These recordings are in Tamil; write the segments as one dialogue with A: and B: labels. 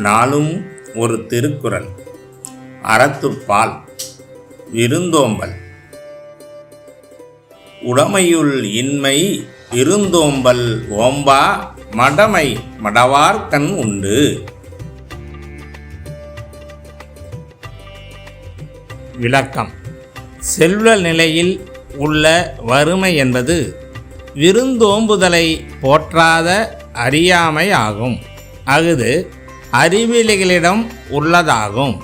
A: நாளும் ஒரு திருக்குறள். அறத்துப்பால் விருந்தோம்பல். உடமையுள் இன்மை விருந்தோம்பல் ஓம்பா மடமை மடவார்கண் உண்டு. விளக்கம். செல்வ நிலையில் உள்ள வறுமை என்பது விருந்தோம்புதலை போற்றாத அறியாமை ஆகும். அஃது அறிவிலிகளிடம் உள்ளதாகும்.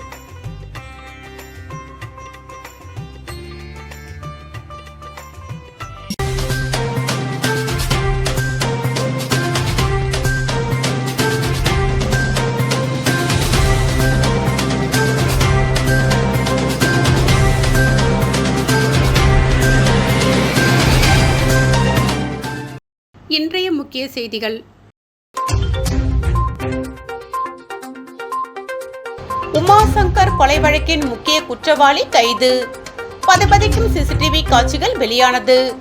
B: இன்றைய முக்கிய செய்திகள்.
C: உமாசங்கர் கொலை வழக்கின் முக்கிய குற்றவாளி கைது. பதபதிக்கும் சிசிடிவி காட்சிகள் வெளியானது.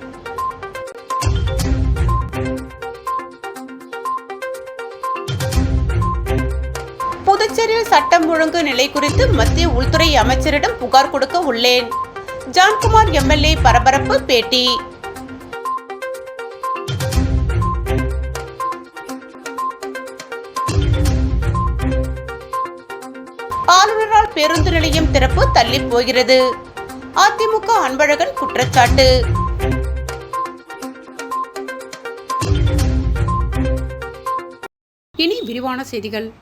C: புதுச்சேரியில் சட்டம் ஒழுங்கு நிலை குறித்து மத்திய உள்துறை அமைச்சரிடம் புகார் கொடுக்க உள்ளேன். ஜான்குமார் எம்எல்ஏ பரபரப்பு பேட்டி. ஆளுநரால் பேருந்து நிலையம் திறப்பு தள்ளி போகிறது. அதிமுக அன்பழகன் குற்றச்சாட்டு.
B: இனி விரிவான செய்திகள்.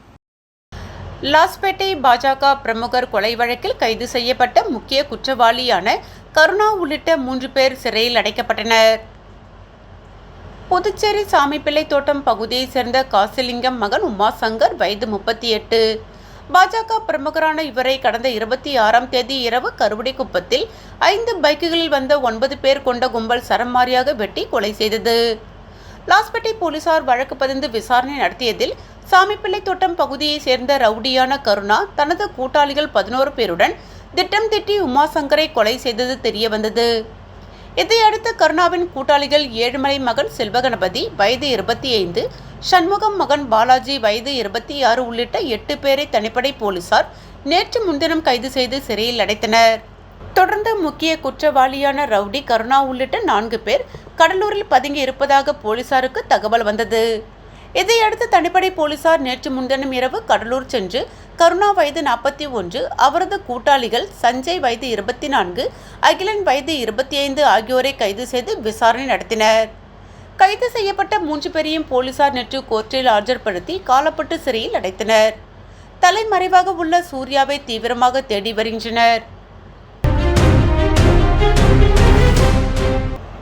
C: லாஸ்பேட்டை பாஜக பிரமுகர் கொலை வழக்கில் கைது செய்யப்பட்ட முக்கிய குற்றவாளியான கருணா உள்ளிட்ட மூன்று பேர் சிறையில் அடைக்கப்பட்டனர். புதுச்சேரி சாமிப்பிள்ளை தோட்டம் பகுதியைச் சேர்ந்த காசிலிங்கம் மகன் உமாசங்கர் வயது முப்பத்தி எட்டு. பாஜக பிரமுகரான இவரை கடந்த இருபத்தி ஆறாம் தேதி இரவு கருவடிக்குப்பத்தில் ஐந்து பைக்குகளில் வந்த ஒன்பது பேர் கொண்ட கும்பல் சரமாரியாக வெட்டி கொலை செய்தது. லாஸ்பேட்டை போலீசார் வழக்கு பதிந்து விசாரணை நடத்தியதில் சாமிப்பிள்ளை தோட்டம் பகுதியைச் சேர்ந்த ரவுடியான கருணா தனது கூட்டாளிகள் பதினோரு பேருடன் திட்டம் திட்டி உமாசங்கரை கொலை செய்தது தெரியவந்தது. இதையடுத்து கருணாவின் கூட்டாளிகள் ஏழுமலை மகன் செல்வகணபதி வயது இருபத்தி ஐந்து சண்முகம் மகன் பாலாஜி வயது இருபத்தி ஆறு உள்ளிட்ட எட்டு பேரை தனிப்படை போலீசார் நேற்று முன்தினம் கைது செய்து சிறையில் அடைத்தனர். தொடர்ந்து முக்கிய குற்றவாளியான ரவுடி கருணா உள்ளிட்ட நான்கு பேர் கடலூரில் பதுங்கி இருப்பதாக போலீசாருக்கு தகவல் வந்தது. இதையடுத்து தனிப்படை போலீசார் நேற்று முன்தினம் இரவு கடலூர் சென்று கருணா வயது நாற்பத்தி ஒன்று அவரது கூட்டாளிகள் சஞ்சய் வயது இருபத்தி நான்கு அகிலன் வயது இருபத்தி ஐந்து ஆகியோரை கைது செய்து விசாரணை நடத்தினர். கைது செய்யப்பட்ட மூன்று பேரையும் போலீசார் நேற்று கோர்ட்டில் ஆஜர்படுத்தி காலப்பட்டு சிறையில் அடைத்தனர். தலைமறைவாக உள்ள சூர்யாவை தீவிரமாக தேடி வருகின்றனர்.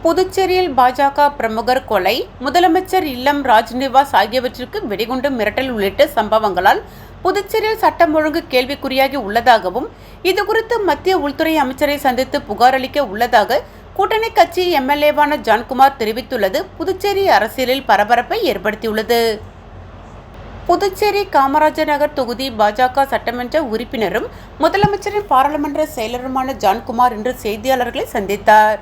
C: புதுச்சேரியில் பாஜக பிரமுகர் கொலை முதலமைச்சர் இல்லம் ராஜ்நிவாஸ் ஆகியவற்றிற்கு வெடிகுண்டு மிரட்டல் உள்ளிட்ட சம்பவங்களால் புதுச்சேரியில் சட்டம் ஒழுங்கு கேள்விக்குறியாகி உள்ளதாகவும் இதுகுறித்து மத்திய உள்துறை அமைச்சரை சந்தித்து புகார் அளிக்க உள்ளதாக கூட்டணி கட்சி எம்எல்ஏவான ஜான்குமார் தெரிவித்துள்ளது. புதுச்சேரி அரசியலில் பரபரப்பை ஏற்படுத்தியுள்ளது. புதுச்சேரி காமராஜர் நகர் தொகுதி பாஜக சட்டமன்ற உறுப்பினரும் முதலமைச்சரின் பாராளுமன்ற செயலருமான ஜான்குமார் இன்று செய்தியாளர்களை சந்தித்தார்.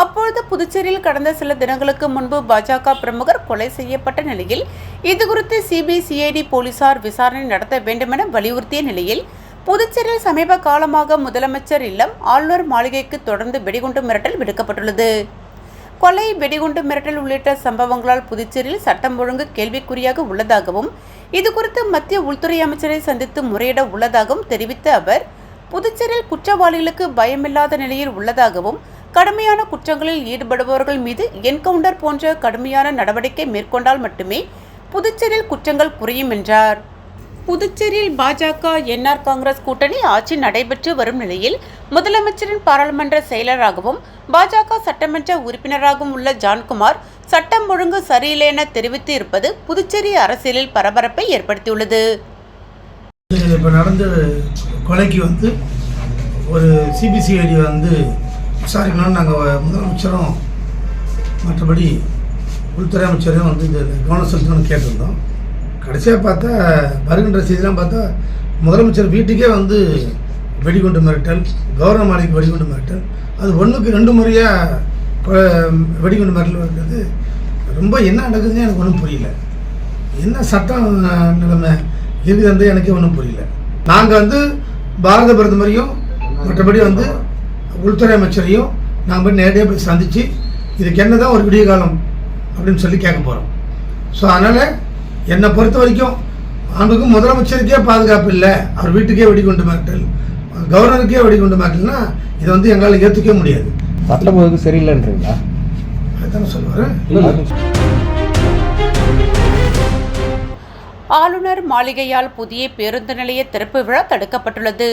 C: அப்பொழுது புதுச்சேரியில் கடந்த சில தினங்களுக்கு முன்பு பாஜக பிரமுகர் கொலை செய்யப்பட்ட நிலையில் இதுகுறித்து சிபிசிஐடி போலீசார் விசாரணை நடத்த வேண்டுமென வலியுறுத்திய நிலையில் புதுச்சேரியில் சமீப காலமாக முதலமைச்சர் இல்லம் ஆளுநர் மாளிகைக்கு தொடர்ந்து வெடிகுண்டு மிரட்டல் விடுக்கப்பட்டுள்ளது. கொலை வெடிகுண்டு மிரட்டல் உள்ளிட்ட சம்பவங்களால் புதுச்சேரியில் சட்டம் ஒழுங்கு கேள்விக்குறியாக உள்ளதாகவும் இதுகுறித்து மத்திய உள்துறை அமைச்சரை சந்தித்து முறையிட உள்ளதாகவும் தெரிவித்த அவர் புதுச்சேரியில் குற்றவாளிகளுக்கு பயமில்லாத நிலையில் உள்ளதாகவும் கடுமையான குற்றங்களில் ஈடுபடுபவர்கள் மீது என்கவுண்டர் போன்ற கடுமையான நடவடிக்கை மேற்கொண்டால் மட்டுமே புதுச்சேரியில் குற்றங்கள் குறையும் என்றார். புதுச்சேரியில் பாஜக என்ஆர் காங்கிரஸ் கூட்டணி ஆட்சி நடைபெற்று வரும் நிலையில் முதலமைச்சரின் பாராளுமன்ற செயலராகவும் பாஜக சட்டமன்ற உறுப்பினராகவும் உள்ள ஜான்குமார் சட்டம் ஒழுங்கு சரியில்லை என தெரிவித்து இருப்பது புதுச்சேரி அரசியலில் பரபரப்பை ஏற்படுத்தியுள்ளது.
D: இப்போ நடந்த கொலைக்கு வந்து ஒரு சிபிசிஐடி வந்து விசாரிக்கணும்னு நாங்கள் முதலமைச்சரும் மற்றபடி உள்துறை அமைச்சரையும் வந்து இந்த கவனம் செலுத்தணும்னு கேட்டிருந்தோம். கடைசியாக பார்த்தா வருகின்ற செய்திலாம் பார்த்தா முதலமைச்சர் வீட்டுக்கே வந்து வெடிகுண்டு மிரட்டல் கௌரவ மாளிகைக்கு வெடிகுண்டு மிரட்டல் அது ஒன்றுக்கு ரெண்டு முறையாக வெடிகுண்டு மிரட்டல் இருக்கிறது ரொம்ப என்ன நடக்குதுன்னு எனக்கு ஒன்றும் புரியல. என்ன சட்டம் நிலைமை இருக்குதுன்றது எனக்கு ஒன்றும் புரியல. நாங்கள் வந்து பாரத பிரதமரையும் மற்றபடி வந்து உள்துறை அமைச்சரையும் போய் நேரடியாக போய் சந்தித்து இதுக்கு என்ன தான் ஒரு விடிய காலம்? அப்படின்னு சொல்லி கேட்க போகிறோம் ஸோ அதனால் என்னை பொறுத்த வரைக்கும் அவனுக்கு முதலமைச்சருக்கே பாதுகாப்பு இல்லை. அவர் வீட்டுக்கே வெடிகுண்டு மிரட்டல். கவர்னருக்கே வெடிகுண்டு மிரட்டல்னா இதை வந்து எங்களால் ஏற்றுக்கவே முடியாது.
E: பத்தொன்பதுக்கு சரியில்லைன்றீங்களா?
D: அதுதானே சொல்லுவார்.
C: ஆளுநர் மாளிகையால் புதிய பேருந்து நிலைய திறப்பு விழா தடுக்கப்பட்டுள்ளது.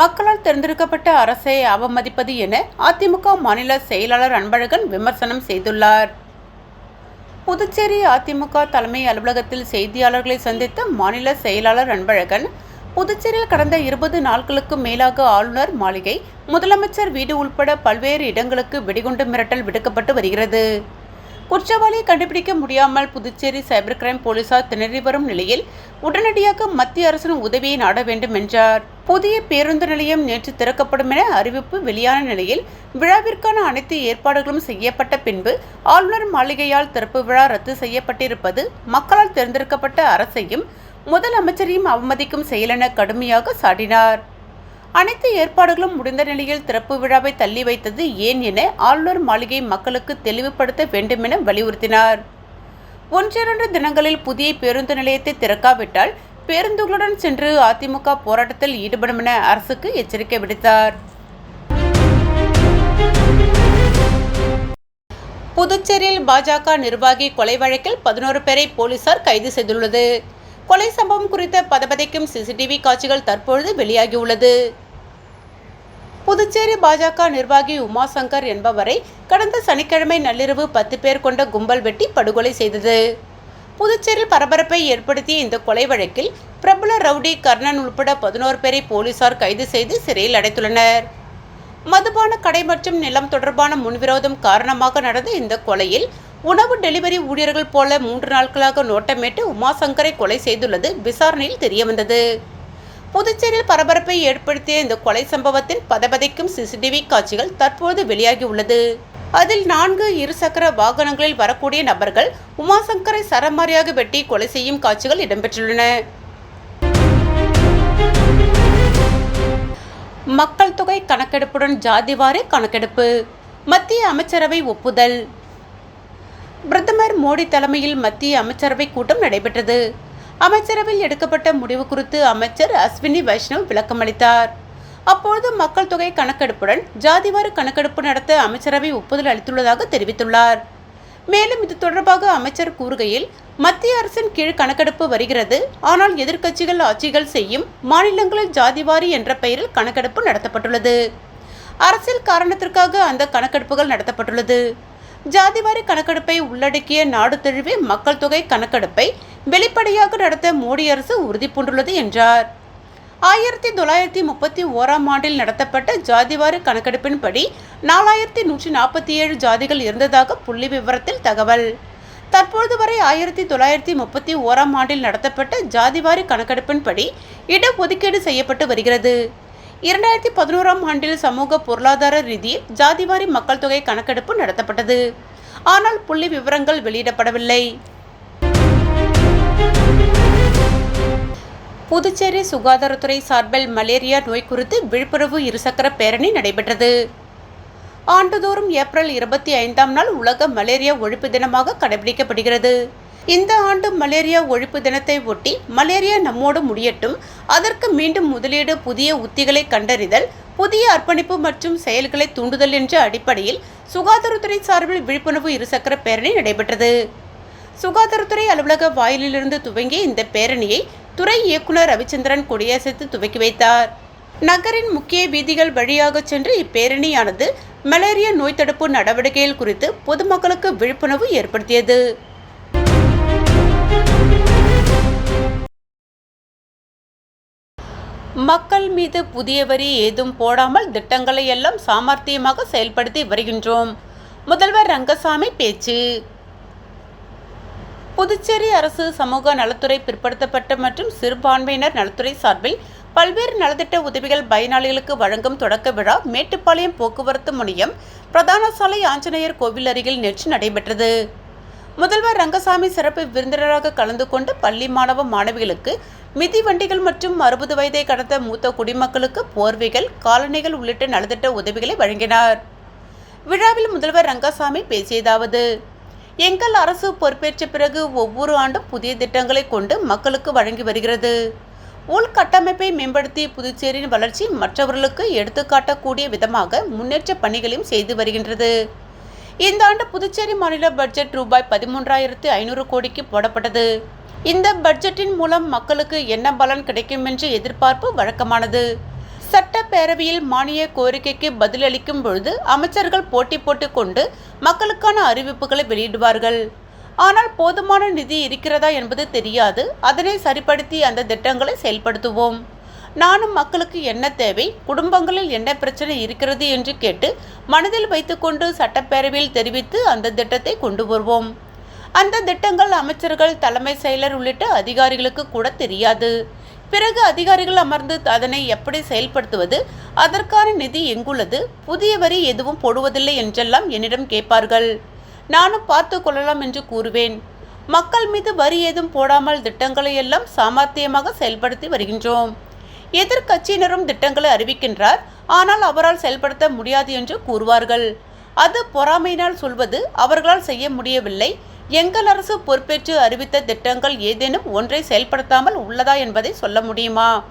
C: மக்களால் தேர்ந்தெடுக்கப்பட்ட அரசை அவமதிப்பது என அதிமுக மாநில செயலாளர் அன்பழகன் விமர்சனம் செய்துள்ளார். புதுச்சேரி அதிமுக தலைமை அலுவலகத்தில் செய்தியாளர்களை சந்தித்த மாநில செயலாளர் அன்பழகன் புதுச்சேரியில் கடந்த இருபது நாட்களுக்கு மேலாக ஆளுநர் மாளிகை முதலமைச்சர் வீடு உள்பட பல்வேறு இடங்களுக்கு வெடிகுண்டு மிரட்டல் விடுக்கப்பட்டு வருகிறது. குற்றவாளியை கண்டுபிடிக்க முடியாமல் புதுச்சேரி சைபர் கிரைம் போலீசார் திணறி வரும் நிலையில் உடனடியாக மத்திய அரசின் உதவியை நாட வேண்டும் என்றார். புதிய பேருந்து நிலையம் நேற்று திறக்கப்படும் என அறிவிப்பு வெளியான நிலையில் விழாவிற்கான அனைத்து ஏற்பாடுகளும் செய்யப்பட்ட பின்பு ஆளுநர் மாளிகையால் திறப்பு விழா ரத்து செய்யப்பட்டிருப்பது மக்களால் தேர்ந்தெடுக்கப்பட்ட அரசையும் முதலமைச்சரையும் அவமதிக்கும் செயலென கடுமையாக சாடினார். அனைத்து ஏற்பாடுகளும் முடிந்த நிலையில் திறப்பு விழாவை தள்ளி வைத்தது ஏன் என ஆளுநர் மாளிகை மக்களுக்கு தெளிவுபடுத்த வேண்டுமென வலியுறுத்தினார். ஒன்றிரண்டு தினங்களில் புதிய பேருந்து நிலையத்தை திறக்காவிட்டால் பேருந்துகளுடன் சென்று அதிமுக போராட்டத்தில் ஈடுபடும் என அரசுக்கு எச்சரிக்கை விடுத்தார். புதுச்சேரியில் பாஜக நிர்வாகி கொலை வழக்கில் பதினோரு பேரை போலீசார் கைது செய்துள்ளது. கொலை சம்பவம் குறித்த பதபதைக்கும் சிசிடிவி காட்சிகள் தற்பொழுது வெளியாகியுள்ளது. புதுச்சேரி பாஜக நிர்வாகி உமாசங்கர் என்பவரை கடந்த சனிக்கிழமை நள்ளிரவு பத்து பேர் கொண்ட கும்பல் வெட்டி படுகொலை செய்தது. புதுச்சேரியில் பரபரப்பை ஏற்படுத்திய இந்த கொலை வழக்கில் பிரபல ரவுடி கர்ணன் உள்பட பதினோரு பேரை போலீசார் கைது செய்து சிறையில் அடைத்துள்ளனர். மதுபான கடை மற்றும் நிலம் தொடர்பான முன்விரோதம் காரணமாக நடந்த இந்த கொலையில் உணவு டெலிவரி ஊழியர்கள் போல மூன்று நாட்களாக நோட்டமிட்டு உமாசங்கரை கொலை செய்துள்ளது விசாரணையில் தெரியவந்தது. புதுச்சேரியில் பரபரப்பை ஏற்படுத்திய இந்த கொலை சம்பவத்தின் பதபதைக்கும் சிசிடிவி காட்சிகள் தற்போது வெளியாகியுள்ளது. அதில் நான்கு இருசக்கர வாகனங்களில் வரக்கூடிய நபர்கள் உமாசங்கரை சரமாரியாக வெட்டி கொலை செய்யும் காட்சிகள் இடம்பெற்றுள்ளன. மக்கள் தொகை கணக்கெடுப்புடன் ஜாதிவாரி கணக்கெடுப்பு. மத்திய அமைச்சரவை ஒப்புதல். பிரதமர் மோடி தலைமையில் மத்திய அமைச்சரவை கூட்டம் நடைபெற்றது. அமைச்சரவையில் எடுக்கப்பட்ட முடிவு குறித்து அமைச்சர் அஸ்வினி வைஷ்ணவ் விளக்கமளித்தார் அப்பொழுது மக்கள் தொகை கணக்கெடுப்புடன் ஜாதிவாரி கணக்கெடுப்பு நடத்த அமைச்சரவை ஒப்புதல் அளித்துள்ளதாக தெரிவித்துள்ளார். மேலும் இது தொடர்பாக அமைச்சர் கூறுகையில் மத்திய அரசின் கீழ் கணக்கெடுப்பு வருகிறது ஆனால் எதிர்க்கட்சிகள் ஆட்சிகள் செய்யும் மாநிலங்களில் ஜாதிவாரி என்ற பெயரில் கணக்கெடுப்பு நடத்தப்பட்டுள்ளது. அரசியல் காரணத்திற்காக அந்த கணக்கெடுப்புகள் நடத்தப்பட்டுள்ளது. ஜாதிவாரி கணக்கெடுப்பை உள்ளடக்கிய நாடு தழுவிய மக்கள் தொகை கணக்கெடுப்பை வெளிப்படையாக நடத்த மோடி அரசு உறுதி பூண்டுள்ளது என்றார். ஆயிரத்தி தொள்ளாயிரத்தி முப்பத்தி ஓராம் ஆண்டில் நடத்தப்பட்ட ஜாதிவாரி கணக்கெடுப்பின்படி நாலாயிரத்தி நூற்றி நாற்பத்தி ஏழு ஜாதிகள் இருந்ததாக புள்ளி விவரத்தில் தகவல். தற்பொழுது வரை ஆயிரத்தி தொள்ளாயிரத்தி முப்பத்தி ஓராம் ஆண்டில் நடத்தப்பட்ட ஜாதிவாரி கணக்கெடுப்பின்படி இடஒதுக்கீடு செய்யப்பட்டு வருகிறது. இரண்டாயிரத்தி பதினோராம் ஆண்டில் சமூக பொருளாதார ரீதியில் ஜாதிவாரி மக்கள் தொகை கணக்கெடுப்பு நடத்தப்பட்டது. ஆனால் புள்ளி விவரங்கள் வெளியிடப்படவில்லை. புதுச்சேரி சுகாதாரத்துறை சார்பில் மலேரியா நோய் குறித்து விழிப்புணர்வு இருசக்கர பேரணி நடைபெற்றது. ஆண்டுதோறும் ஏப்ரல் இருபத்தி ஐந்தாம் நாள் உலக மலேரியா ஒழிப்பு தினமாக கடைபிடிக்கப்படுகிறது. இந்த ஆண்டு மலேரியா ஒழிப்பு தினத்தை ஒட்டி மலேரியா நம்மோடு முடியட்டும். அதற்கு மீண்டும் முதலீடு புதிய உத்திகளை கண்டறிதல் புதிய அர்ப்பணிப்பு மற்றும் செயல்களை தூண்டுதல் என்ற அடிப்படையில் சுகாதாரத்துறை சார்பில் விழிப்புணர்வு இருசக்கர பேரணி நடைபெற்றது. சுகாதாரத்துறை அலுவலக வாயிலிலிருந்து துவங்கிய இந்த பேரணியை துறை இயக்குனர் ரவிச்சந்திரன் கொடியசைத்து துவக்கி வைத்தார். நகரின் முக்கிய வீதிகள் வழியாக சென்று இப்பேரணியானது மலேரியா நோய் தடுப்பு நடவடிக்கைகள் குறித்து பொதுமக்களுக்கு விழிப்புணர்வு ஏற்படுத்தியது. மக்கள் மீது புதிய வரி ஏதும் போடாமல் திட்டங்களை எல்லாம் சாமர்த்தியமாக செயல்படுத்தி வருகின்றோம். முதல்வர் ரங்கசாமி பேச்சு. புதுச்சேரி அரசு சமூக நலத்துறை பிற்படுத்தப்பட்ட மற்றும் சிறுபான்மையினர் நலத்துறை சார்பில் பல்வேறு நலத்திட்ட உதவிகள் பயனாளிகளுக்கு வழங்கும் தொடக்க விழா மேட்டுப்பாளையம் போக்குவரத்து முனையம் பிரதான சாலை ஆஞ்சநேயர் கோவில் அருகில் நேற்று நடைபெற்றது. முதல்வர் ரங்கசாமி சிறப்பு விருந்தினராக கலந்து கொண்டு பள்ளி மாணவ மாணவிகளுக்கு மிதிவண்டிகள் மற்றும் அறுபது வயதை கடந்த மூத்த குடிமக்களுக்கு போர்வைகள் காலணிகள் உள்ளிட்ட நலத்திட்ட உதவிகளை வழங்கினார். விழாவில் முதல்வர் ரங்கசாமி பேசியதாவது எங்கள் அரசு பொறுப்பேற்ற பிறகு ஒவ்வொரு ஆண்டும் புதிய திட்டங்களை கொண்டு மக்களுக்கு வழங்கி வருகிறது. உள்கட்டமைப்பை மேம்படுத்தி புதுச்சேரியின் வளர்ச்சி மற்றவர்களுக்கு எடுத்துக்காட்டக்கூடிய விதமாக முன்னேற்ற பணிகளையும் செய்து வருகின்றது. இந்த ஆண்டு புதுச்சேரி மாநில பட்ஜெட் ரூபாய் பதிமூன்றாயிரத்து ஐநூறு கோடிக்கு போடப்பட்டது. இந்த பட்ஜெட்டின் மூலம் மக்களுக்கு என்ன பலன் கிடைக்கும் என்ற எதிர்பார்ப்பு வழக்கமானது. சட்டப்பேரவையில் மானிய கோரிக்கைக்கு பதிலளிக்கும் பொழுது அமைச்சர்கள் போட்டி போட்டுக்கொண்டு மக்களுக்கான அறிவிப்புகளை வெளியிடுவார்கள். ஆனால் போதுமான நிதி இருக்கிறதா என்பது தெரியாது. அதனை சரிப்படுத்தி அந்த திட்டங்களை செயல்படுத்துவோம். நானும் மக்களுக்கு என்ன தேவை குடும்பங்களில் என்ன பிரச்சனை இருக்கிறது என்று கேட்டு மனதில் வைத்துக்கொண்டு சட்டப்பேரவையில் தெரிவித்து அந்த திட்டத்தை கொண்டு வருவோம். அந்த திட்டங்கள் அமைச்சர்கள் தலைமை செயலர் உள்ளிட்ட அதிகாரிகளுக்கு கூட தெரியாது. பிறகு அதிகாரிகள் அமர்ந்து அதனை எப்படி செயல்படுத்துவது அதற்கான நிதி எங்குள்ளது புதிய வரி எதுவும் போடுவதில்லை என்றெல்லாம் என்னிடம் கேட்பார்கள். நானும் பார்த்து கொள்ளலாம் என்று கூறுவேன். மக்கள் மீது வரி ஏதும் போடாமல் திட்டங்களை எல்லாம் சாமர்த்தியமாக செயல்படுத்தி வருகின்றோம். எதிர்க்கட்சியினரும் திட்டங்களை அறிவிக்கின்றார் ஆனால் அவரால் செயல்படுத்த முடியாது என்று கூறுவார்கள். அது பொறாமையினால் சொல்வது அவர்களால் செய்ய முடியவில்லை எங்கள் அரசு பொறுப்பேற்று அறிவித்த திட்டங்கள் ஏதேனும் ஒன்றை செயல்படுத்தாமல் உள்ளதா என்பதை சொல்ல முடியுமா?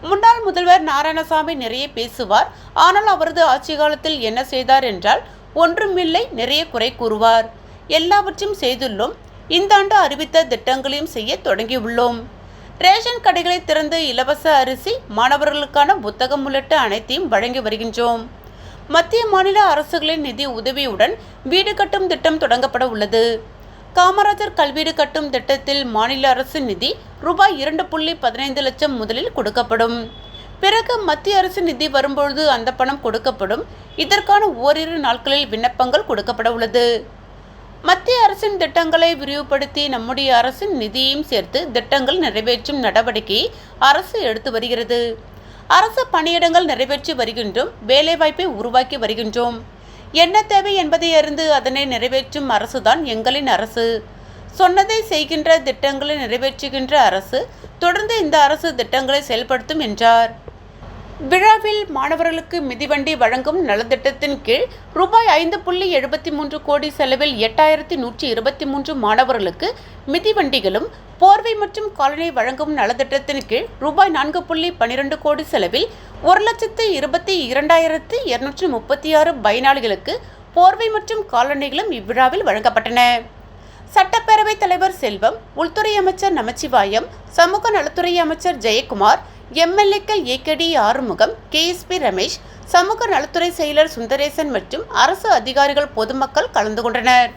C: முன்னாள் முதல்வர் நாராயணசாமி நிறைய பேசுவார் ஆனால் அவரது ஆட்சி காலத்தில் என்ன செய்தார் என்றால் ஒன்றுமில்லை நிறைய குறை கூறுவார். எல்லாவற்றையும் செய்துள்ளோம். இந்த ஆண்டு அறிவித்த திட்டங்களையும் செய்ய தொடங்கியுள்ளோம். ரேஷன் கடைகளை திறந்து இலவச அரிசி மாணவர்களுக்கான புத்தகம் உள்ளிட்ட அனைத்தையும் வழங்கி வருகின்றோம். மத்திய மாநில அரசுகளின் நிதி உதவியுடன் வீடு கட்டும் திட்டம் தொடங்கப்பட உள்ளது. காமராஜர் கல்வீடு கட்டும் திட்டத்தில் மாநில அரசு நிதி ரூபாய் இரண்டு புள்ளி பதினைந்து லட்சம் முதலில் கொடுக்கப்படும். பிறகு மத்திய அரசு நிதி வரும்பொழுது அந்த பணம் கொடுக்கப்படும். இதற்கான ஓரிரு நாட்களில் விண்ணப்பங்கள் கொடுக்கப்பட உள்ளது. மத்திய அரசின் திட்டங்களை விரிவுபடுத்தி நம்முடைய அரசின் நிதியையும் சேர்த்து திட்டங்கள் நிறைவேற்றும் நடவடிக்கையை அரசு எடுத்து வருகிறது. அரசு பணியிடங்கள் நிறைவேற்றி வருகின்றோம் வேலைவாய்ப்பை உருவாக்கி வருகின்றோம். என்ன தேவை என்பதை அறிந்து அதனை நிறைவேற்றும் அரசுதான் எங்களின் அரசு. சொன்னதை செய்கின்ற திட்டங்களை நிறைவேற்றுகின்ற அரசு தொடர்ந்து இந்த அரசு திட்டங்களை செயல்படுத்தும் என்றார். விழாவில் மாணவர்களுக்கு மிதிவண்டி வழங்கும் நலத்திட்டத்தின் கீழ் ரூபாய் ஐந்து புள்ளி எழுபத்தி மூன்று கோடி செலவில் எட்டாயிரத்தி நூற்றி இருபத்தி மூன்று மாணவர்களுக்கு மிதிவண்டிகளும் போர்வை மற்றும் காலனி வழங்கும் நலத்திட்டத்தின் கீழ் ரூபாய் நான்கு புள்ளி பன்னிரண்டு கோடி செலவில் ஒரு லட்சத்து இருபத்தி இரண்டாயிரத்து இருநூற்றி முப்பத்தி ஆறு பயனாளிகளுக்கு போர்வை மற்றும் காலணிகளும் இவ்விழாவில் வழங்கப்பட்டன. சட்டப்பேரவைத் தலைவர் செல்வம் உள்துறை அமைச்சர் நமச்சிவாயம் சமூக நலத்துறை அமைச்சர் ஜெயக்குமார் எம்எல்ஏக்கள் ஏகடி ஆறுமுகம் கேஎஸ்பி ரமேஷ் சமூக நலத்துறை செயலர் சுந்தரேசன் மற்றும் அரசு அதிகாரிகள் பொதுமக்கள் கலந்து கொண்டனர்.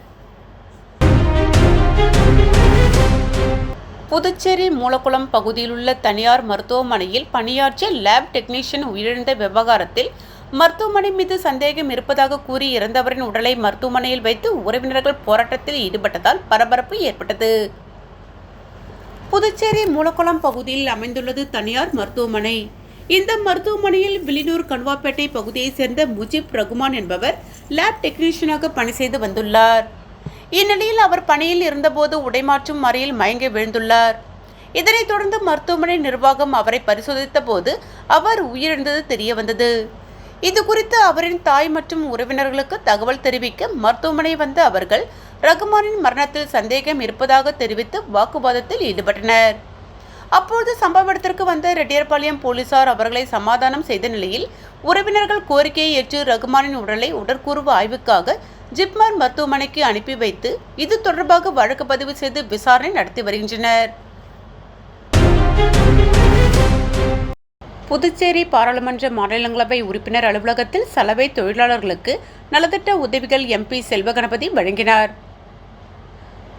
C: புதுச்சேரி மூலக்குளம் பகுதியில் உள்ள தனியார் மருத்துவமனையில் பணியாற்றிய லேப் டெக்னீஷியன் உயிரிழந்த விவகாரத்தில் மருத்துவமனை மீது சந்தேகம் இருப்பதாக கூறி இறந்தவரின் உடலை மருத்துவமனையில் வைத்து உறவினர்கள் போராட்டத்தில் ஈடுபட்டதால் பரபரப்பு ஏற்பட்டது. புதுச்சேரி மூலக்குளம் பகுதியில் அமைந்துள்ளது தனியார் மருத்துவமனை. இந்த மருத்துவமனையில் வில்லினூர் கண்வாப்பேட்டை பகுதியைச் சேர்ந்த முஜிப் ரகுமான் என்பவர் லேப் டெக்னீஷியனாக பணி செய்து வந்துள்ளார். இந்நிலையில் அவர் பணியில் இருந்தபோது உடைமாற்றும் மறையில் மயங்கி விழுந்துள்ளார். இதனைத் தொடர்ந்து மருத்துவமனை நிர்வாகம் அவரை பரிசோதித்த போது அவர் உயிரிழந்தது தெரிய வந்தது இது குறித்து அவரின் தாய் மற்றும் உறவினர்களுக்கு தகவல் தெரிவிக்க மருத்துவமனை வந்த அவர்கள் ரகுமானின் மரணத்தில் சந்தேகம் இருப்பதாக தெரிவித்து வாக்குவாதத்தில் ஈடுபட்டனர். அப்போது சம்பவ இடத்திற்கு வந்த ரெட்டியார்பாளையம் போலீசார் அவர்களை சமாதானம் செய்த நிலையில் உறவினர்கள் கோரிக்கையை ஏற்று ரகுமானின் உடலை உடற்கூறு ஆய்வுக்காக ஜிப்மர் மருத்துவமனைக்கு அனுப்பி வைத்து இது தொடர்பாக வழக்கு பதிவு செய்து விசாரணை நடத்தி வருகின்றனர். புதுச்சேரி பாராளுமன்ற மாநிலங்களவை உறுப்பினர் அலுவலகத்தில் சலவை தொழிலாளர்களுக்கு நலத்திட்ட உதவிகள் எம்பி செல்வகணபதி வழங்கினார்.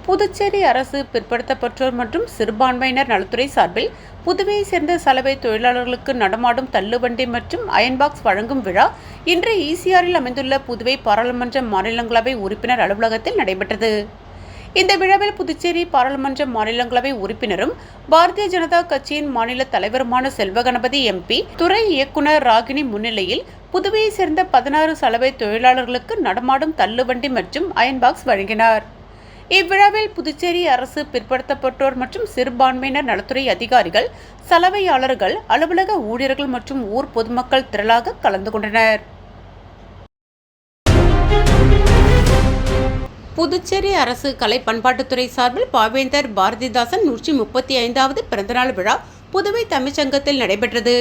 C: புதுச்சேரி அரசு பிற்படுத்தப்பட்டோர் மற்றும் சிறுபான்மையினர் நலத்துறை சார்பில் புதுவையை சேர்ந்த சலவை தொழிலாளர்களுக்கு நடமாடும் தள்ளுவண்டி மற்றும் அயன்பாக்ஸ் வழங்கும் விழா இன்று ஈசிஆரில் அமைந்துள்ள புதுவை பாராளுமன்ற மாநிலங்களவை உறுப்பினர் அலுவலகத்தில் நடைபெற்றது. இந்த விழாவில் புதுச்சேரி பாராளுமன்ற மாநிலங்களவை உறுப்பினரும் பாரதிய ஜனதா கட்சியின் மாநில தலைவருமான செல்வகணபதி எம்பி துறை இயக்குனர் ராகினி முன்னிலையில் புதுவையை சேர்ந்த பதினாறு சலவை தொழிலாளர்களுக்கு நடமாடும் தள்ளுவண்டி மற்றும் அயன்பாக்ஸ் வழங்கினார். இவ்விழாவில் புதுச்சேரி அரசு பிற்படுத்தப்பட்டோர் மற்றும் சிறுபான்மையினர் நலத்துறை அதிகாரிகள் சலவையாளர்கள் அலுவலக ஊழியர்கள் மற்றும் ஊர் பொதுமக்கள் திரளாக கலந்து கொண்டனர். புதுச்சேரி அரசு கலை பண்பாட்டுத்துறை சார்பில் பாவேந்தர் பாரதிதாசன் நூற்றி முப்பத்தி ஐந்தாவது பிறந்தநாள் விழா புதுவை தமிழ்ச்சங்கத்தில் நடைபெற்றது.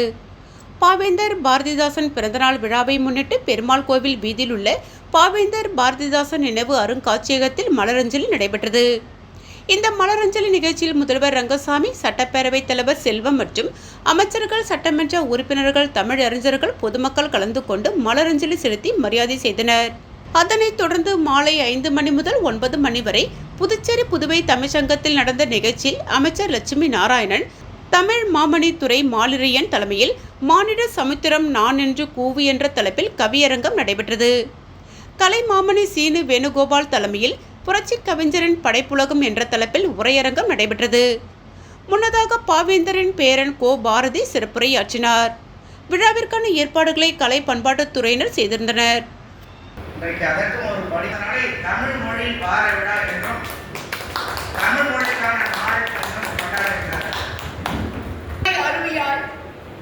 C: பாவேந்தர் பாரதிதாசன் பிறந்தநாள் விழாவை முன்னிட்டு பெருமாள் கோவில் வீதியில் உள்ள பாவேந்தர் பாரதிதாசன் நினைவு அருங்காட்சியகத்தில் மலரஞ்சலி நடைபெற்றது. இந்த மலரஞ்சலி நிகழ்ச்சியில் முதல்வர் ரங்கசாமி சட்டப்பேரவைத் தலைவர் செல்வம் மற்றும் அமைச்சர்கள் சட்டமன்ற உறுப்பினர்கள் தமிழ் அறிஞர்கள் பொதுமக்கள் கலந்து கொண்டு மலரஞ்சலி செலுத்தி மரியாதை செய்தனர். அதனைத் தொடர்ந்து மாலை ஐந்து மணி முதல் ஒன்பது மணி வரை புதுச்சேரி புதுவை தமிழ்ச்சங்கத்தில் நடந்த நிகழ்ச்சியில் அமைச்சர் லட்சுமி நாராயணன் தமிழ் மாமணித்துறை மாலிரியன் தலைமையில் மானிட சமுத்திரம் நான் என்று கூவு என்ற தலைப்பில் கவியரங்கம் நடைபெற்றது. கலை மாமணி சீனு வேணுகோபால் தலைமையில் புரட்சி கவிஞரின் படைப்புலகம் என்ற தலைப்பில் உரையரங்கம் நடைபெற்றது. முன்னதாக பாவேந்தரின் பேரன் கோ பாரதி சிறப்புரையாற்றினார். விழாவிற்கான ஏற்பாடுகளை கலை பண்பாட்டுத் துறையினர் செய்திருந்தனர்.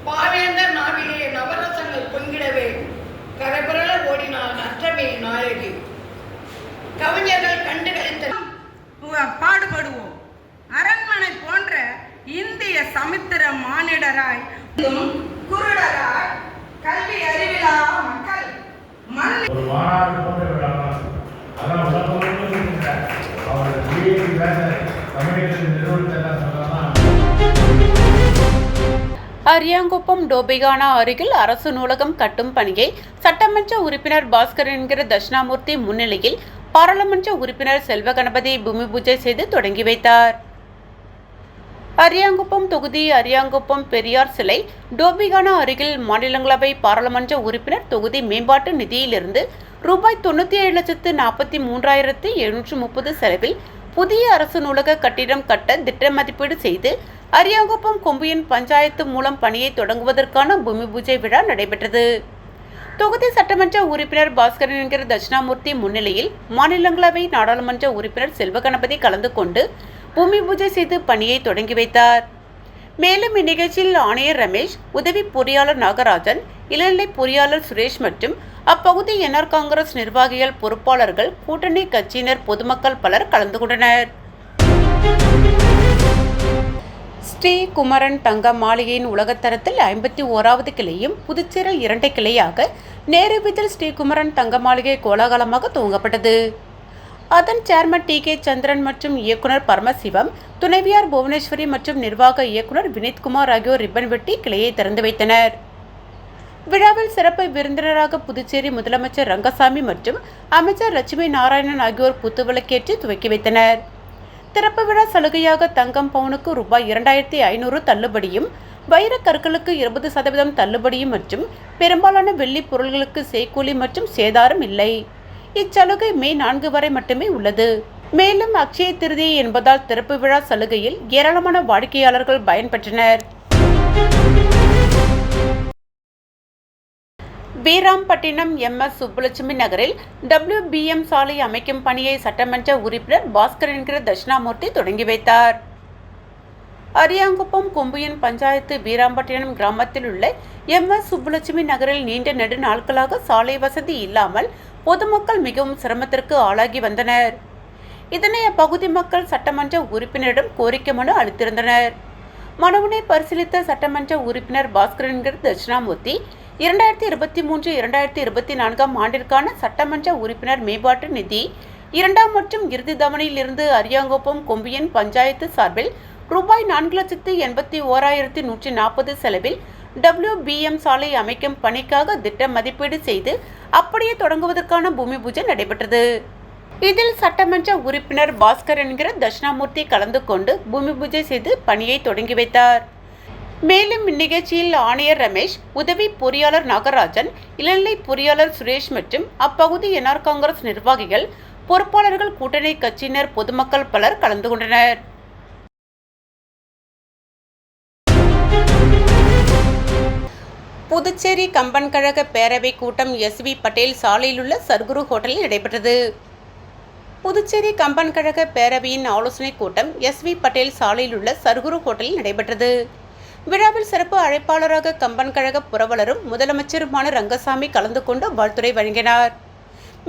F: பாவேந்தர் நாவிலே நவரசங்கள் பொங்கிடவே கரபுரள ஓடினான் அற்றமே நாயகி. கவிஞர்கள் கண்டு
G: பாடுபடுவோம். அரண்மனை போன்ற இந்திய சமுத்திர மானிடராய் குருடராய் கல்வி அறிவிலா மக்கள் மண்
C: அரியாங்குப்பம் டோபிகானா அருகில் அரசு நூலகம் கட்டும் பணியை சட்டமன்ற உறுப்பினர் பாஸ்கர் என்கிற தட்சிணாமூர்த்தி முன்னிலையில் பாராளுமன்ற உறுப்பினர் செல்வ கணபதி பூமி பூஜை செய்து தொடங்கி வைத்தார். அரியாங்குப்பம் தொகுதி அரியாங்குப்பம் பெரியார் சிலை டோபிகானா அருகில் மாநிலங்களவை பாராளுமன்ற உறுப்பினர் தொகுதி மேம்பாட்டு நிதியிலிருந்து ரூபாய் தொண்ணூற்றி ஏழு லட்சத்து நாற்பத்தி மூன்றாயிரத்து எழுநூற்று முப்பது செலவில் புதிய அரசு நூலக கட்டிடம் கட்ட திட்ட மதிப்பீடு செய்து அரியாங்குப்பம் கொம்பியன் பஞ்சாயத்து மூலம் பணியை தொடங்குவதற்கான பூமி பூஜை விழா நடைபெற்றது. தொகுதி சட்டமன்ற உறுப்பினர் பாஸ்கரன் என்கிற தட்சிணாமூர்த்தி முன்னிலையில் மாநிலங்களவை நாடாளுமன்ற உறுப்பினர் செல்வகணபதி கலந்து கொண்டு பூமி பூஜை செய்து பணியை தொடங்கி வைத்தார். மேலும் இந்நிகழ்ச்சியில் ஆணையர் ரமேஷ் உதவி பொறியாளர் நாகராஜன் இளநிலை பொறியாளர் சுரேஷ் மற்றும் அப்பகுதி என்ஆர் காங்கிரஸ் நிர்வாகிகள் பொறுப்பாளர்கள் கூட்டணி கட்சியினர் பொதுமக்கள் பலர் கலந்து கொண்டனர். ஸ்ரீ குமரன் தங்க மாளிகையின் உலகத்தரத்தில் ஐம்பத்தி ஓராவது கிளையும் புதுச்சேரியில் இரண்டை கிளையாக நேருவிதில் ஸ்ரீகுமரன் தங்க மாளிகை கோலாகலமாக துவங்கப்பட்டது. அதன் சேர்மன் டி கே சந்திரன் மற்றும் இயக்குனர் பரமசிவம் துணைவியார் புவனேஸ்வரி மற்றும் நிர்வாக இயக்குனர் வினித்குமார் ஆகியோர் ரிப்பன் வெட்டி கிளையை திறந்து வைத்தனர். விழாவில் சிறப்பு விருந்தினராக புதுச்சேரி முதலமைச்சர் ரங்கசாமி மற்றும் அமைச்சர் லட்சுமி நாராயணன் ஆகியோர் குத்துவிளக்கேற்றி துவக்கி வைத்தனர். திறப்பு விழா சலுகையாக தங்கம் பவுனுக்கு ரூபாய் இரண்டாயிரத்தி ஐநூறு தள்ளுபடியும் வைர கற்களுக்கு இருபது சதவீதம் தள்ளுபடியும் மற்றும் பெரும்பாலான வெள்ளி பொருள்களுக்கு செய்கூலி மற்றும் சேதாரம் இல்லை. இச்சலுகை மே நான்கு வரை மட்டுமே உள்ளது. மேலும் அக்ஷய திருதி என்பதால் திறப்பு விழா சலுகையில் ஏராளமான வாடிக்கையாளர்கள் பயன்பெற்றனர். வீராம்பட்டினம் எம் எஸ் சுப்புலட்சுமி நகரில் டபிள்யூபிஎம் சாலை அமைக்கும் பணியை சட்டமன்ற உறுப்பினர் பாஸ்கர் என்கிற தட்சிணாமூர்த்தி தொடங்கி வைத்தார். அரியாங்குப்பம் கொம்புயன் பஞ்சாயத்து வீராம்பட்டினம் கிராமத்தில் உள்ள எம் எஸ் சுப்புலட்சுமி நகரில் நீண்ட நெடு நாட்களாக சாலை வசதி இல்லாமல் பொதுமக்கள் மிகவும் சிரமத்திற்கு ஆளாகி வந்தனர். இதனை அப்பகுதி மக்கள் சட்டமன்ற உறுப்பினரிடம் கோரிக்கை மனு அளித்திருந்தனர். மனுவினை பரிசீலித்த சட்டமன்ற உறுப்பினர் பாஸ்கர் என்கிற தட்சிணாமூர்த்தி இரண்டாயிரத்தி இருபத்தி மூன்று இரண்டாயிரத்தி இருபத்தி நான்காம் ஆண்டிற்கான சட்டமன்ற உறுப்பினர் மேம்பாட்டு நிதி இரண்டாம் மற்றும் இறுதி தவணையிலிருந்து அரியாங்கோப்பம் கொம்பியன் பஞ்சாயத்து சார்பில் ரூபாய் நான்கு லட்சத்து எண்பத்தி ஓராயிரத்தி நூற்றி நாற்பது செலவில் டபிள்யூபிஎம் சாலை அமைக்கும் பணிக்காக திட்ட மதிப்பீடு செய்து அப்படியே தொடங்குவதற்கான பூமி பூஜை நடைபெற்றது. இதில் சட்டமன்ற உறுப்பினர் பாஸ்கர் என்கிற தட்சிணாமூர்த்தி கலந்து கொண்டு பூமி பூஜை செய்து பணியை தொடங்கி வைத்தார். மேலும் இந்நிகழ்ச்சியில் ஆணையர் ரமேஷ் உதவி பொறியாளர் நாகராஜன் இளநிலை பொறியாளர் சுரேஷ் மற்றும் அப்பகுதி என்ஆர் காங்கிரஸ் நிர்வாகிகள் பொறுப்பாளர்கள் கூட்டணி கட்சியினர் பொதுமக்கள் பலர் கலந்து கொண்டனர். புதுச்சேரி கம்பன் கழக பேரவை கூட்டம் எஸ் வி பட்டேல் சாலையில் உள்ள சர்க்குரு ஹோட்டலில் நடைபெற்றது. புதுச்சேரி கம்பன் கழக பேரவையின் ஆலோசனைக் கூட்டம் எஸ் வி பட்டேல் சாலையில் உள்ள சர்குரு ஹோட்டலில் நடைபெற்றது. விழாவில் சிறப்பு அழைப்பாளராக கம்பன் கழக புரவலரும் முதலமைச்சருமான ரங்கசாமி கலந்து கொண்டு வாழ்த்துரை வழங்கினார்.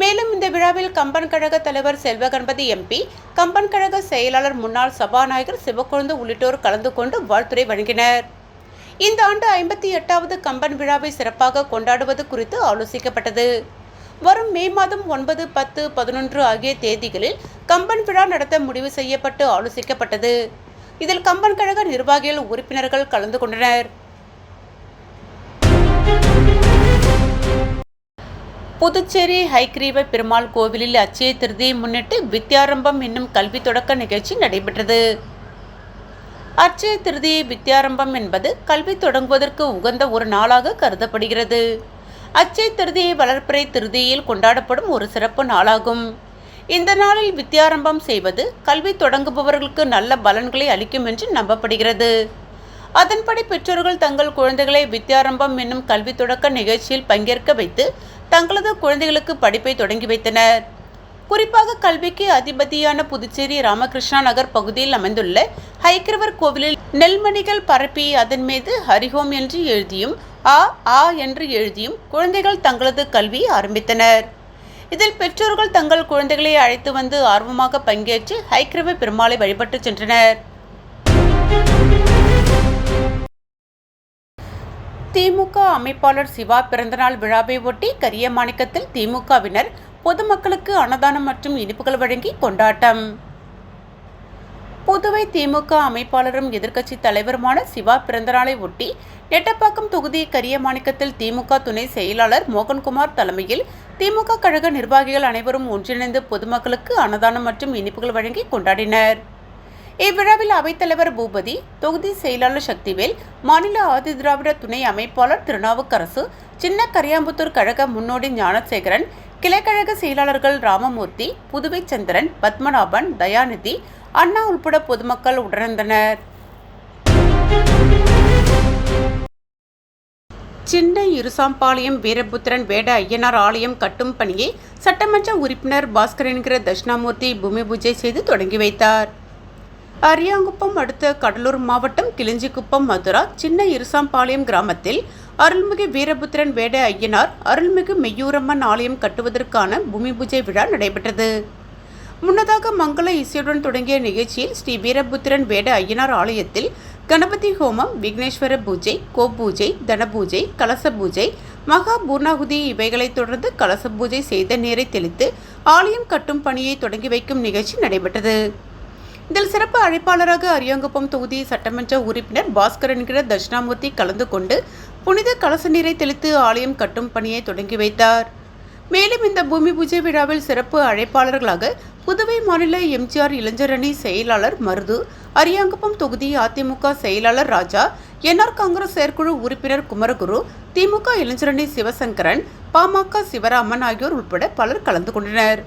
C: மேலும் இந்த விழாவில் கம்பன் கழக தலைவர் செல்வகணபதி எம்பி கம்பன் கழக செயலாளர் முன்னாள் சபாநாயகர் சிவக்கொழுந்து உள்ளிட்டோர் கலந்து கொண்டு வாழ்த்துரை வழங்கினர். இந்த ஆண்டு ஐம்பத்தி எட்டாவது கம்பன் விழாவை சிறப்பாக கொண்டாடுவது குறித்து ஆலோசிக்கப்பட்டது. வரும் மே மாதம் ஒன்பது பத்து பதினொன்று ஆகிய தேதிகளில் கம்பன் விழா நடத்த முடிவு செய்யப்பட்டு ஆலோசிக்கப்பட்டது. இதில் கம்பன் கழக நிர்வாகிகள் உறுப்பினர்கள் கலந்து கொண்டனர். புதுச்சேரி ஹைக்ரீவ பெருமாள் கோவிலில் அச்சய திருதியை முன்னிட்டு வித்யாரம்பம் என்னும் கல்வி தொடக்க நிகழ்ச்சி நடைபெற்றது. அச்சய திருதியை வித்யாரம்பம் என்பது கல்வி தொடங்குவதற்கு உகந்த ஒரு நாளாக கருதப்படுகிறது. அச்சய திருதியை வளர்ப்பிறை திருதியில் கொண்டாடப்படும் ஒரு சிறப்பு நாளாகும். இந்த நாளில் வித்தியாரம்பம் செய்வது கல்வி தொடங்குபவர்களுக்கு நல்ல பலன்களை அளிக்கும் என்று நம்பப்படுகிறது. அதன்படி பெற்றோர்கள் தங்கள் குழந்தைகளை வித்தியாரம்பம் என்னும் கல்வி தொடக்க நிகழ்ச்சியில் பங்கேற்க வைத்து தங்களது குழந்தைகளுக்கு படிப்பை தொடங்கி வைத்தனர். குறிப்பாக கல்விக்கு அதிபதியான புதுச்சேரி ராமகிருஷ்ணா நகர் பகுதியில் அமைந்துள்ள ஹைக்கிரவர் கோவிலில் நெல்மணிகள் பரப்பி அதன் மீது ஹரிஹோம் என்று எழுதியும் ஆ ஆ என்று எழுதியும் குழந்தைகள் தங்களது கல்வியை ஆரம்பித்தனர். இதில் பெற்றோர்கள் தங்கள் குழந்தைகளை அழைத்து வந்து ஆர்வமாக பங்கேற்று ஹைக்கிரவ பெருமாளை வழிபட்டு சென்றனர். திமுக அமைப்பாளர் சிவா பிறந்தநாள் விழாவை ஒட்டி கரியமாணிக்கத்தில் திமுகவினர் பொதுமக்களுக்கு அன்னதானம் மற்றும் இனிப்புகள் வழங்கி கொண்டாட்டம். புதுவை திமுக அமைப்பாளரும் எதிர்க்கட்சி தலைவருமான சிவா பிறந்தநாளை ஒட்டி நெட்டப்பாக்கம் தொகுதி கரியமாணிக்கத்தில் திமுக துணை செயலாளர் மோகன்குமார் தலைமையில் திமுக கழக நிர்வாகிகள் அனைவரும் ஒன்றிணைந்து பொதுமக்களுக்கு அன்னதானம் மற்றும் இனிப்புகள் வழங்கி கொண்டாடினர். இவ்விழாவில் அவைத்தலைவர் பூபதி தொகுதி செயலாளர் சக்திவேல் மாநில ஆதிதிராவிட துணை அமைப்பாளர் திருநாவுக்கரசு சின்ன கரியாம்புத்தூர் கழக முன்னோடி ஞானசேகரன் கிளைக்கழக செயலாளர்கள் ராமமூர்த்தி புதுவை சந்திரன் பத்மநாபன் தயாநிதி அண்ணா உட்பட பொதுமக்கள் உடனிருந்தனர். சின்ன இருசாம்பாளையம் வீரபுத்திரன் வேட ஐயனார் ஆலயம் கட்டும் பணியை சட்டமன்ற உறுப்பினர் பாஸ்கர் என்கிற தட்சிணாமூர்த்தி பூமி பூஜை செய்து தொடங்கி வைத்தார். அரியாங்குப்பம் அடுத்த கடலூர் மாவட்டம் கிளிஞ்சிக்குப்பம் மதுரா சின்ன இருசாம்பாளையம் கிராமத்தில் அருள்மிகு வீரபுத்திரன் வேட ஐயனார் அருள்மிகு மெய்யூரம்மன் ஆலயம் கட்டுவதற்கான பூமி பூஜை விழா நடைபெற்றது. முன்னதாக மங்கள இசையுடன் தொடங்கிய நிகழ்ச்சியில் ஸ்ரீ வீரபுத்திரன் வேட ஐயனார் ஆலயத்தில் கணபதி ஹோமம் விக்னேஸ்வர பூஜை கோபூஜை தனபூஜை கலச பூஜை மகா பூர்ணாகுதி இவைகளைத் தொடர்ந்து கலச பூஜை செய்த நீரை தெளித்து ஆலயம் கட்டும் பணியை தொடங்கி வைக்கும் நிகழ்ச்சி நடைபெற்றது. இதில் சிறப்பு அழைப்பாளராக அரியாங்குப்பம் தொகுதி சட்டமன்ற உறுப்பினர் பாஸ்கர் என்கிற தட்சிணாமூர்த்தி கலந்து கொண்டு புனித கலச நீரை தெளித்து ஆலயம் கட்டும் பணியை தொடங்கி வைத்தார். மேலும் இந்த பூமி பூஜை விழாவில் சிறப்பு அழைப்பாளர்களாக புதுவை மாநில எம்ஜிஆர் இளைஞரணி செயலாளர் மருது அரியாங்குப்பம் தொகுதி அதிமுக செயலாளர் ராஜா என்ஆர் காங்கிரஸ் செயற்குழு உறுப்பினர் குமரகுரு திமுக இளைஞரணி சிவசங்கரன் பாமக சிவராமன் ஆகியோர் உட்பட பலர் கலந்து கொண்டனர்.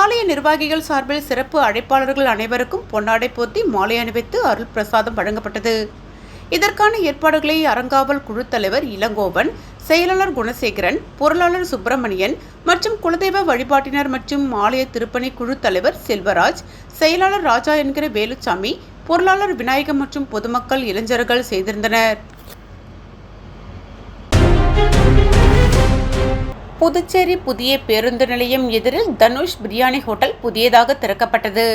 C: ஆலய நிர்வாகிகள் சார்பில் சிறப்பு அழைப்பாளர்கள் அனைவருக்கும் பொன்னாடை போர்த்தி மாலை அணிவித்து அருள் பிரசாதம் வழங்கப்பட்டது. இதற்கான ஏற்பாடுகளை அறங்காவல் குழு தலைவர் இளங்கோவன் செயலாளர் குணசேகரன் பொருளாளர் சுப்பிரமணியன் மற்றும் குலதெய்வ வழிபாட்டினர் மற்றும் ஆலய திருப்பணி குழு தலைவர் செல்வராஜ் செயலாளர் ராஜா என்கிற வேலுச்சாமி பொருளாளர் விநாயகம் மற்றும் பொதுமக்கள் இளைஞர்கள் செய்திருந்தனர் புதுச்சேரி புதிய பேருந்து நிலையம் எதிரில் தனுஷ் பிரியாணி ஹோட்டல் புதியதாக திறக்கப்பட்டது.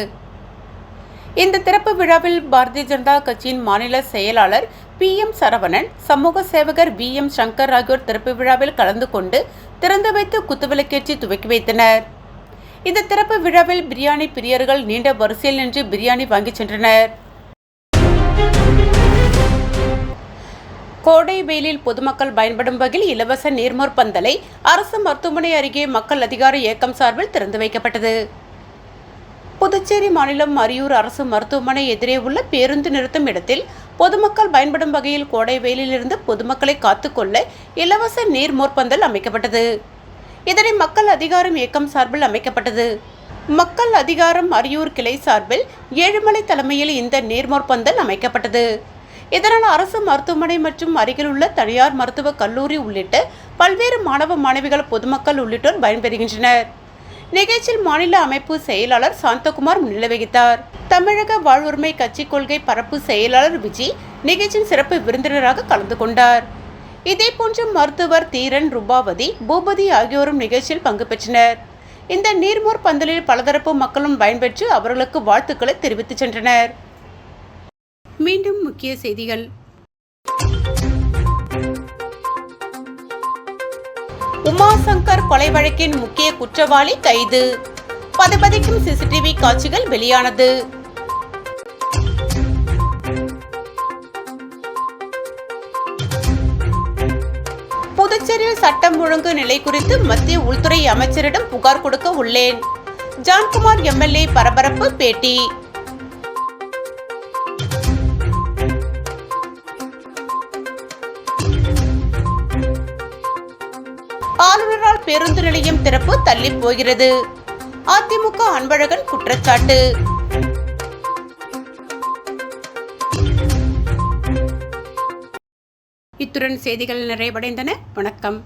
C: இந்த திறப்பு விழாவில் பாரதிய ஜனதா கட்சியின் மாநில செயலாளர் பி எம் சரவணன் சமூக சேவகர் வி எம் சங்கர் ஆகியோர் திறப்பு விழாவில் கலந்து கொண்டு திறந்து வைத்து குத்துவிளக்கேற்றி துவக்கி வைத்தனர். இந்த திறப்பு விழாவில் பிரியாணி பிரியர்கள் நீண்ட வரிசையில் நின்று பிரியாணி வாங்கிச் சென்றனர். கோடை வெயிலில் பொதுமக்கள் பயன்படும் வகையில் இலவச நீர்மோர் பந்தலை அரசு மருத்துவமனை அருகே மக்கள் அதிகார இயக்கம் சார்பில் திறந்து வைக்கப்பட்டது. புதுச்சேரி மாநிலம் அரியூர் அரசு மருத்துவமனை எதிரே உள்ள பேருந்து நிறுத்தும் இடத்தில் பொதுமக்கள் பயன்படும் வகையில் கோடை வெயிலிலிருந்து பொதுமக்களை காத்துக்கொள்ள இலவச நீர்மோர் பந்தல் அமைக்கப்பட்டது. இதனை மக்கள் அதிகாரம் இயக்கம் சார்பில் அமைக்கப்பட்டது. மக்கள் அதிகாரம் அரியூர் கிளை சார்பில் ஏழுமலை தலைமையில் இந்த நீர்மோர்பந்தல் அமைக்கப்பட்டது. இதனால் அரசு மருத்துவமனை மற்றும் அருகிலுள்ள தனியார் மருத்துவக் கல்லூரி உள்ளிட்ட பல்வேறு மாணவ மாணவிகள் பொதுமக்கள் உள்ளிட்டோர் பயன்பெறுகின்றனர். நிகழ்ச்சியில் மாநில அமைப்பு செயலாளர் சாந்தகுமார் முன்னிலை வகித்தார் தமிழக வாழ்வுரிமை கட்சி கொள்கை பரப்பு செயலாளர் விஜய் நிகழ்ச்சியின் சிறப்பு விருந்தினராக கலந்து கொண்டார். இதேபோன்று மருத்துவர் தீரன் ரூபாவதி பூபதி ஆகியோரும் நிகழ்ச்சியில் பங்கு பெற்றனர். இந்த நீர்மோர் பந்தலில் பலதரப்பு மக்களும் பயன்பெற்று அவர்களுக்கு வாழ்த்துக்களை தெரிவித்துச் சென்றனர்.
B: மீண்டும் முக்கிய செய்திகள்.
C: உமாசங்கர் கொலை வழக்கின் முக்கிய குற்றவாளி கைது. பதபதிக்கும் சிசிடிவி காட்சிகள் வெளியானது. புதுச்சேரியில் சட்டம் ஒழுங்கு நிலை குறித்து மத்திய உள்துறை அமைச்சரிடம் புகார் கொடுக்க உள்ளேன். ஜான்குமார் எம்எல்ஏ பரபரப்பு பேட்டி. ஆளுநரால் பேருந்து நிலையம் திறப்பு தள்ளி போகிறது. அதிமுக அன்பழகன் குற்றச்சாட்டு.
B: இத்துடன் செய்திகள் நிறைவடைந்தன. வணக்கம்.